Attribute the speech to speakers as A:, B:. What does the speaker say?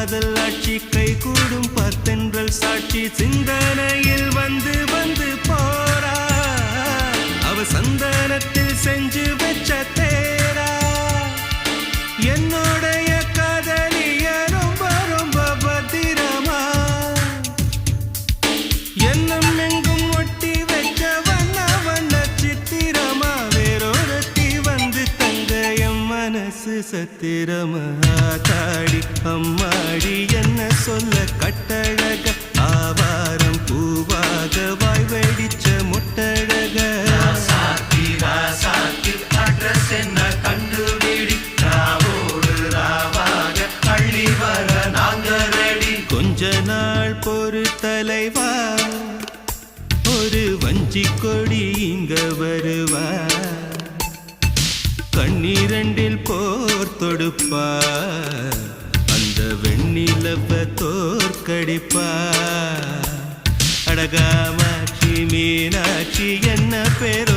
A: காதல் ஆட்சி கை கூடும் பத்தென்றல் சாட்சி சிந்தனையில் வந்து வந்து போரா அவ சந்தனத்தில் செஞ்சு வச்ச தேரா. என்னுடைய காதலிய ரொம்ப ரொம்ப பத்திரமா. என்னும் எங்க மனசு சத்திரமா தாடி அம்மாடி என்ன சொல்ல கட்டழக? ஆவாரம் பூவாக வாய் வெடிச்ச முட்டழக.
B: என்ன கண்டுபிடி ராவோடு ராவாக அள்ளி வர நாங்க ரெடி
A: கொஞ்ச நாள் பொறு தலைவா ஒரு வஞ்சி கொடி இங்க வருவா. கண்ணீரண்டில் போர் அந்த வெண்ணிலவ தோற்கடிப்பா அடகாமாட்சி மீனாட்சி என்ன பேர்